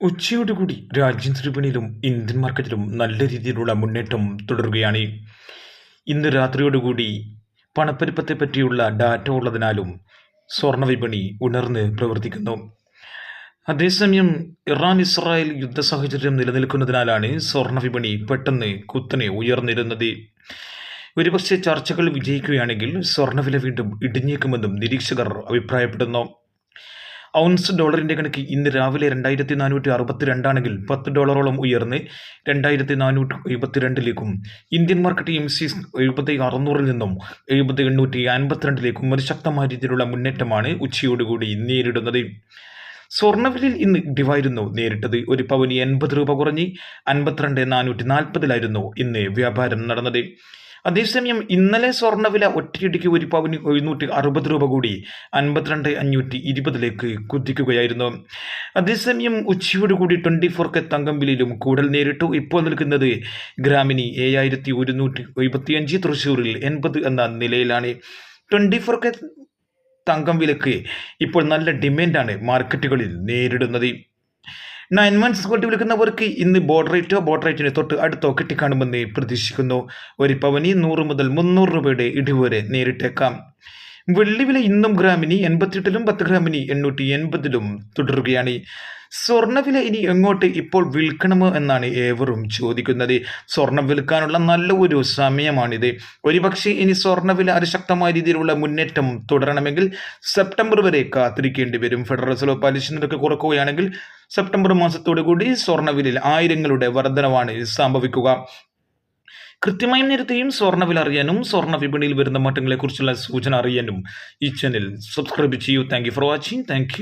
ഉച്ചയോടുകൂടി രാജ്യം വിപണിയിലും ഇന്ത്യൻ മാർക്കറ്റിലും നല്ല രീതിയിലുള്ള മുന്നേറ്റം തുടരുകയാണ്. ഇന്ന് രാത്രിയോടുകൂടി പണപ്പെരുപ്പത്തെ പറ്റിയുള്ള ഡാറ്റ ഉള്ളതിനാലും സ്വർണ വിപണി ഉണർന്ന് പ്രവർത്തിക്കുന്നു. അതേസമയം ഇറാൻ ഇസ്രായേൽ യുദ്ധ സാഹചര്യം നിലനിൽക്കുന്നതിനാലാണ് സ്വർണ വിപണി പെട്ടെന്ന് കുത്തനെ ഉയർന്നിരുന്നത്. ഒരുപക്ഷെ ചർച്ചകൾ വിജയിക്കുകയാണെങ്കിൽ സ്വർണവില വീണ്ടും ഇടിഞ്ഞേക്കുമെന്നും നിരീക്ഷകർ അഭിപ്രായപ്പെടുന്നു. ഔൺസ് ഡോളറിന്റെ കണക്ക് ഇന്ന് രാവിലെ രണ്ടായിരത്തി നാനൂറ്റി അറുപത്തി രണ്ടാണെങ്കിൽ പത്ത് ഡോളറോളം ഉയർന്ന് രണ്ടായിരത്തി നാനൂറ്റി എഴുപത്തിരണ്ടിലേക്കും ഇന്ത്യൻ മാർക്കറ്റ് എം സി എഴുപത്തി അറുന്നൂറിൽ നിന്നും എഴുപത്തി എണ്ണൂറ്റി അൻപത്തിരണ്ടിലേക്കും ഒരു ശക്തമായ രീതിയിലുള്ള മുന്നേറ്റമാണ് ഉച്ചയോടുകൂടി നേരിടുന്നത്. സ്വർണവിലയിൽ ഇന്ന് ഇടിവായിരുന്നു. നേരിട്ടത് ഒരു പവന് എൺപത് രൂപ കുറഞ്ഞ് അൻപത്തിരണ്ട് നാനൂറ്റി നാൽപ്പതിലായിരുന്നു ഇന്ന് വ്യാപാരം നടന്നത്. അതേസമയം ഇന്നലെ സ്വർണവില ഒറ്റയടിക്ക് ഒരു പവന് എഴുന്നൂറ്റി അറുപത് രൂപ കൂടി അൻപത്തിരണ്ട് അഞ്ഞൂറ്റി ഇരുപതിലേക്ക് കുതിക്കുകയായിരുന്നു. അതേസമയം ഉച്ചയോടുകൂടി ട്വന്റി ഫോർ കെ തങ്കം വിലയിലും കൂടൽ നേരിട്ടു. ഇപ്പോൾ നിൽക്കുന്നത് ഗ്രാമിനി ഏഴായിരത്തി ഒരുന്നൂറ്റി എഴുപത്തിയഞ്ച് തൃശ്ശൂരിൽ എൺപത് എന്ന നിലയിലാണ്. ട്വന്റി ഫോർ കെ തങ്കം വിലക്ക് ഇപ്പോൾ നല്ല ഡിമാൻഡാണ് മാർക്കറ്റുകളിൽ നേരിടുന്നത്. നയൻ മന്ത്സ് കൊണ്ട് വിൽക്കുന്നവർക്ക് ഇന്ന് ബോർഡ് റേറ്റോ ബോർഡ് റേറ്റിന് തൊട്ട് അടുത്തോ കിട്ടിക്കാണുമെന്ന് പ്രതീക്ഷിക്കുന്നു. ഒരു പവനി നൂറ് മുതൽ മുന്നൂറ് രൂപയുടെ ഇടിവ് നേരിട്ടേക്കാം. വെള്ളി വില ഇന്നും ഗ്രാമിന് എൺപത്തിയെട്ടിലും പത്ത് ഗ്രാമിന് എണ്ണൂറ്റി എൺപതിലും തുടരുകയാണ്. സ്വർണവില ഇനി എങ്ങോട്ട് ഇപ്പോൾ വിൽക്കണമോ എന്നാണ് ഏവരും ചോദിക്കുന്നത്. സ്വർണം വിൽക്കാനുള്ള നല്ല ഒരു സമയമാണിത്. ഒരുപക്ഷെ ഇനി സ്വർണവില അതിശക്തമായ രീതിയിലുള്ള മുന്നേറ്റം തുടരണമെങ്കിൽ സെപ്റ്റംബർ വരെ കാത്തിരിക്കേണ്ടി വരും. ഫെഡറൽ റിസർവ് പലിശ നിരക്ക് കുറക്കുകയാണെങ്കിൽ സെപ്റ്റംബർ മാസത്തോടു കൂടി സ്വർണവിലയിൽ ആയിരങ്ങളുടെ വർധനവാണ് സംഭവിക്കുക. കൃത്യമായ നേരത്തെയും സ്വർണവില അറിയാനും സ്വർണ വിപണിയിൽ വരുന്ന മാറ്റങ്ങളെക്കുറിച്ചുള്ള സൂചന അറിയാനും ഈ ചാനൽ സബ്സ്ക്രൈബ് ചെയ്യൂ. Thank for watching thank